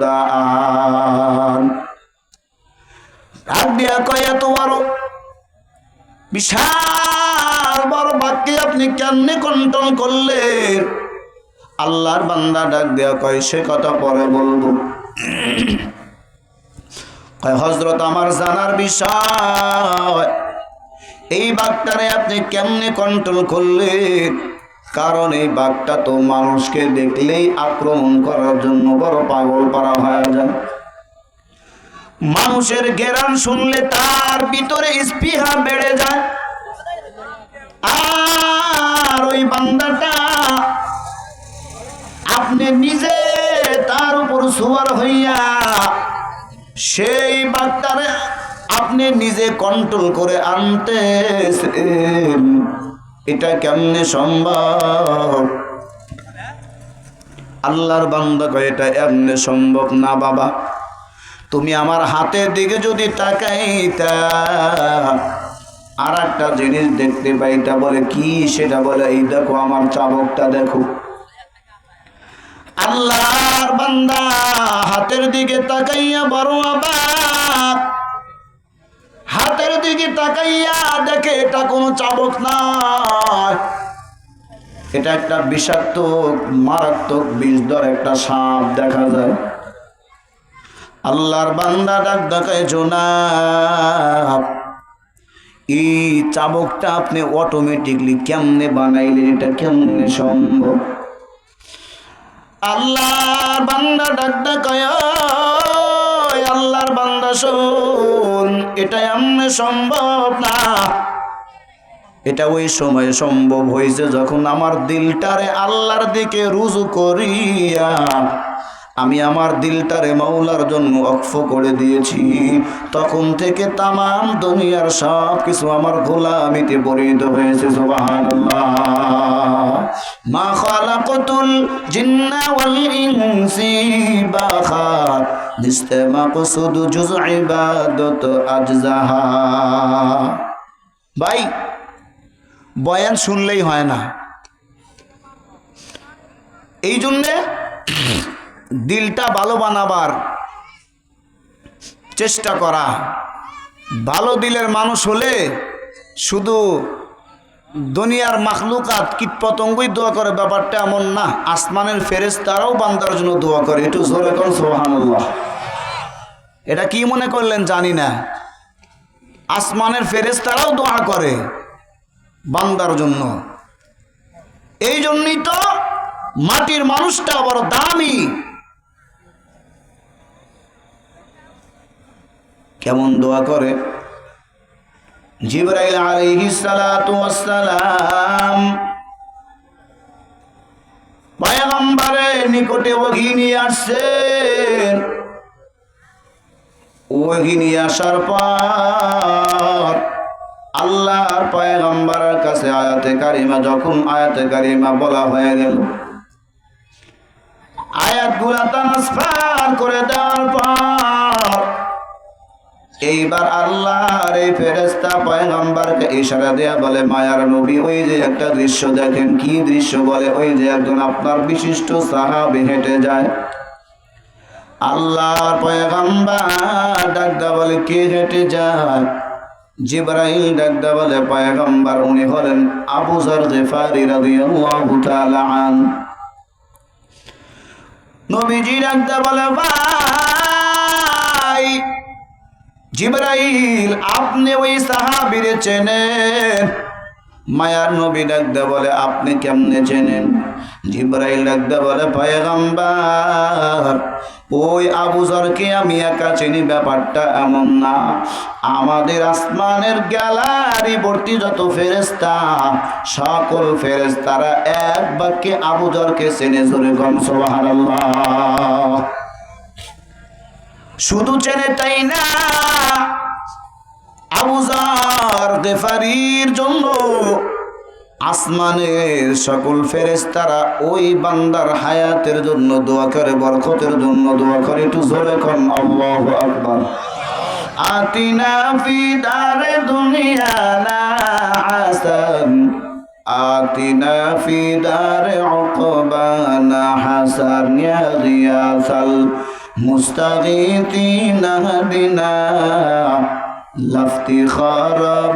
দান ডাক দিয়া কয় বিশাল বড় বাক্যে আপনি করলেন? আল্লাহর বান্দা ডাক দিয়া কয়, সে কথা পরে বলব। হজরত আমার জানার বিষয়। এই বাঘটারে আপনি কেমনে কন্ট্রোল করলেন? কারণ এই বাঘটা তো মানুষকে দেখলেই আক্রমণ করার জন্য বড় পাগল পারা হয়ে যায়। মানুষের গেরান শুনলে তার ভিতরে স্পৃহা বেড়ে যায়। আর ওই বান্দাটা আপনি নিজে তার উপর সুয়ার হইয়া সেই বাঘটারে আপনি নিজে কন্ট্রোল করে আনতেছেন। এটা কেমনে সম্ভব? আল্লাহর কয়, এটা এমনি সম্ভব না বাবা। তুমি আমার হাতের দিকে যদি তাকাইতা আর একটা জিনিস দেখতে পাইতা বলে, কি সেটা বলে? এই দেখো আমার চাবকটা, দেখো। আল্লাহর বান্দা হাতের দিকে তাকাইয়া বড় আবার হাতের দিকে তাকাইয়া দেখে এটা কোনো চাবক নয়। এটা একটা বিষাক্ত, মারাত্মক বিষধর একটা সাপ দেখা যায়। আল্লাহর বান্দা ডাক ডাকায় জোনাব, এই চাবকটা আপনি অটোমেটিকলি কেমনে বানাইলেন? এটা কেমনে সম্ভব? আল্লাহর বান্দা ডাক ডাকায় আল্লাহর বান্দা শোন। এটা এমনি সম্ভব না। এটা ওই সময় সম্ভব হয়েছে যখন আমার দিলটারে আল্লাহর দিকে রুজু করিয়া আমি আমার দিলটারে মাওলার জন্য অক্ষ করে দিয়েছি। তখন থেকে তামাম দুনিয়ার সব কিছু আমার গোলামিতে পরিণত হয়েছে মা খালাকাতুল জিন্না ওয়াল ইনসি বাখা। ভাই, বয়ান শুনলেই হয় না। এই জন্যে দিলটা ভালো বানাবার চেষ্টা করা। ভালো দিলের মানুষ হলে শুধু দুনিয়ার মাখলুকাত কীট পতঙ্গই দোয়া করে? ব্যাপারটা এমন না। আসমানের ফেরেস তারাও বান্দার জন্য দোয়া করে। একটু জোরে কর সোহানুল্লাহ এটা কি মনে করলেন? জানি না। আসমানের ফেরেস তারাও দোয়া করে বান্দার জন্য। এই জন্যই তো মাটির মানুষটা বড় দামি। কেমন দোয়া করে? জিবরাইল আলাইহিস সালাতু ওয়াসসালাম পয়গম্বরের নিকটে ওহী নিয়ে আসছেন। ওহী নিয়ে আসার পর আল্লাহর পয়গম্বরের কাছে আয়াতে কারিমা, যখন আয়াতে কারিমা বলা হয়ে গেল, আয়াতগুলা ট্রান্সফার করে দেওয়ার পর এইবার আল্লাহর এই ফেরেস্তা পয়গম্বরকে ইশারা দেয়া বলে, মায়ার নবী, ওই যে একটা দৃশ্য দেখেন। কি দৃশ্য বলে? ওই যে একজন আপনার বিশিষ্ট সাহাবি হেঁটে যায়। আল্লাহর পয়গম্বর ডাকদা বলে, কে হেঁটে যায়? জিব্রাইল ডাকদা বলে, পয়গম্বর, উনি হলেন আবু জর গিফারি রাদিয়াল্লাহু তাআলা আন নবীজি ডাকদা বলে, ভাই জিব্রাইল, আপনি ওই সাহাবীরে চেনেন? মায়ার নবী ডাকদা বলে, আপনি কেমনে চেনেন? জিব্রাইল ডাকদা বলে, পয়গম্বর, ওই আবু জরকে আমি একা চিনি, ব্যাপারটা এমন না। আমাদের আসমানের গ্যালারি ভর্তি যত ফেরেস্তা সকল ফেরেস্তারা এক বাক্যে আবু জরকে চেনে, জোরে গম সুবহানাল্লাহ। শুধু চেনে তাই না? আবুজার গেফারির জন্য আসমানের সকল ফেরেশতারা ওই বান্দার হায়াতের জন্য দোয়া করে, বরকতের জন্য দোয়া করে। একটু জোরে কর আল্লাহু আকবার। আতিনা ফি দারে দুনিয়া না হাসান। আতিনা ফি দারে উকবানা হাসান। ইয়া গিয়াসাল مستغيثين هدنا لا افتخار